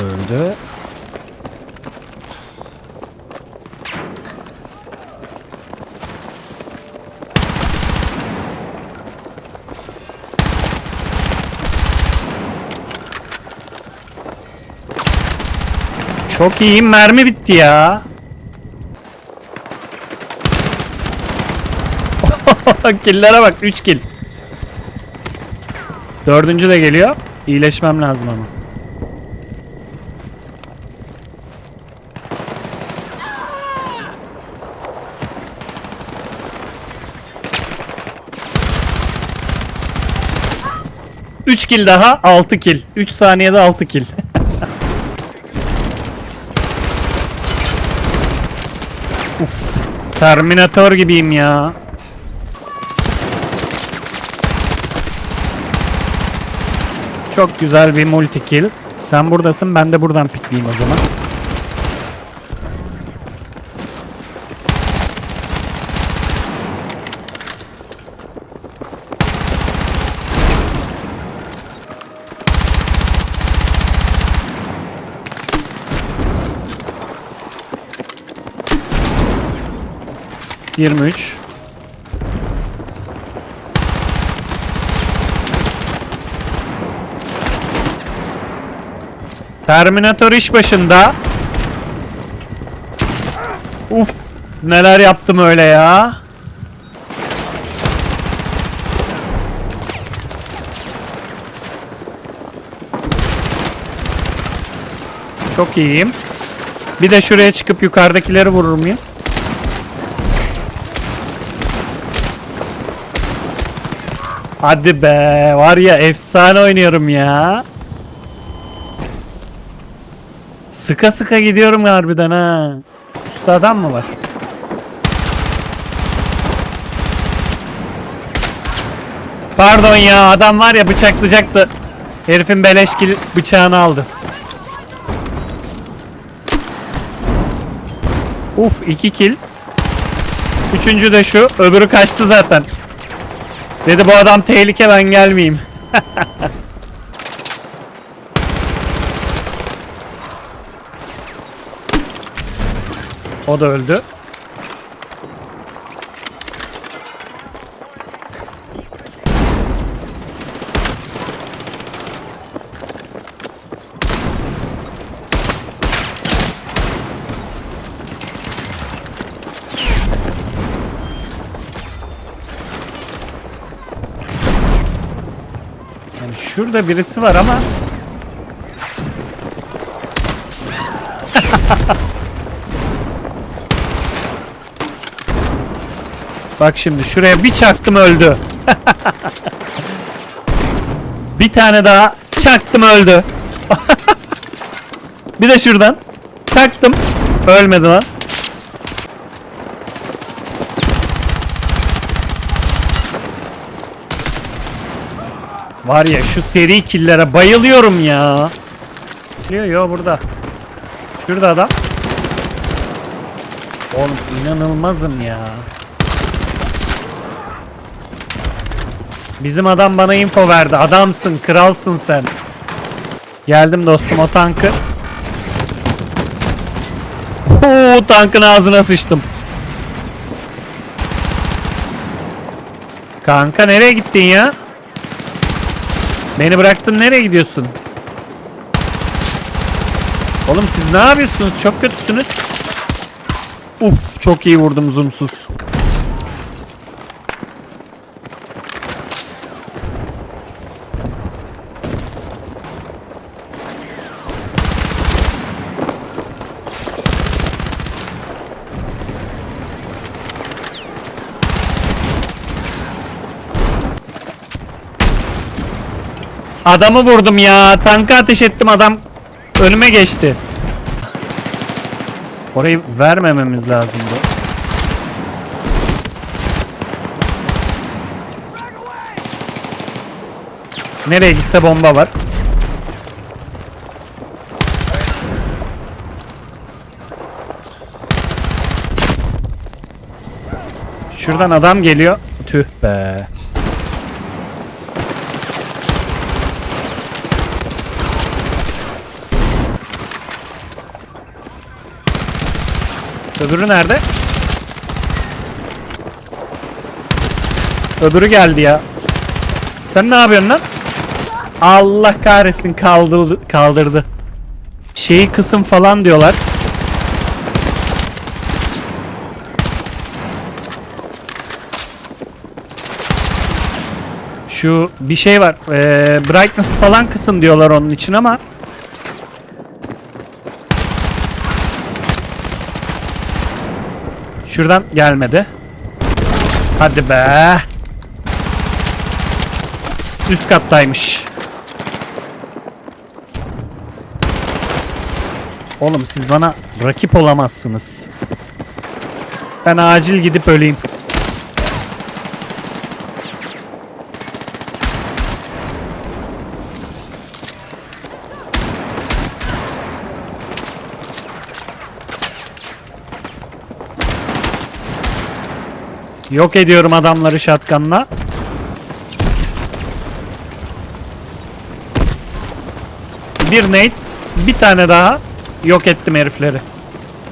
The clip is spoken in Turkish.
Da öldü. Çok iyiyim. Mermi bitti ya. Killere bak. 3 kill. Dördüncü de geliyor. İyileşmem lazım ama. Üç kill daha, 6 kill. 3 saniyede 6 kill. Uf, Terminator gibiyim ya. Çok güzel bir multi kill. Sen buradasın, ben de buradan pikleyeyim o zaman. Yirmi üç. Terminator iş başında. Uf, neler yaptım öyle ya. Çok iyiyim. Bir de şuraya çıkıp yukarıdakileri vurur muyum? Hadi be, var ya efsane oynuyorum ya. Sıka sıka gidiyorum harbiden ha. Usta adam mı var? Pardon ya adam var ya bıçaklayacaktı. Herifin beleşkil bıçağını aldı. Uf iki kill. Üçüncü de şu. Öbürü kaçtı zaten. Dedi bu adam tehlike ben gelmeyeyim. O da öldü. Yani şurada birisi var ama Bak şimdi şuraya bir çaktım öldü. bir tane daha çaktım öldü. bir de şuradan çaktım. Ölmedi lan. Var ya şu seri killere bayılıyorum ya. Yo yo burada. Şurada adam. Oğlum inanılmazım ya. Bizim adam bana info verdi. Adamsın, kralsın sen. Geldim dostum o tankı. Oo, tankın ağzına sıçtım. Kanka nereye gittin ya? Beni bıraktın nereye gidiyorsun? Oğlum siz ne yapıyorsunuz? Çok kötüsünüz. Uf çok iyi vurdum zoomsuz. Adamı vurdum ya. Tanka ateş ettim adam önüme geçti. Orayı vermememiz lazımdı. Nereye gitse bomba var. Şuradan adam geliyor. Tüh be. Öbürü nerede? Öbürü geldi ya. Sen ne yapıyorsun lan? Allah kahretsin kaldırdı. kaldırdı. Şeyi kısım falan diyorlar. Şu bir şey var. Ee, brightness falan kısım diyorlar onun için ama Şuradan gelmedi. Hadi be. Üst kattaymış. Oğlum siz bana rakip olamazsınız. Ben acil gidip öleyim. Yok ediyorum adamları şatkanla. Bir nade, bir tane daha yok ettim herifleri.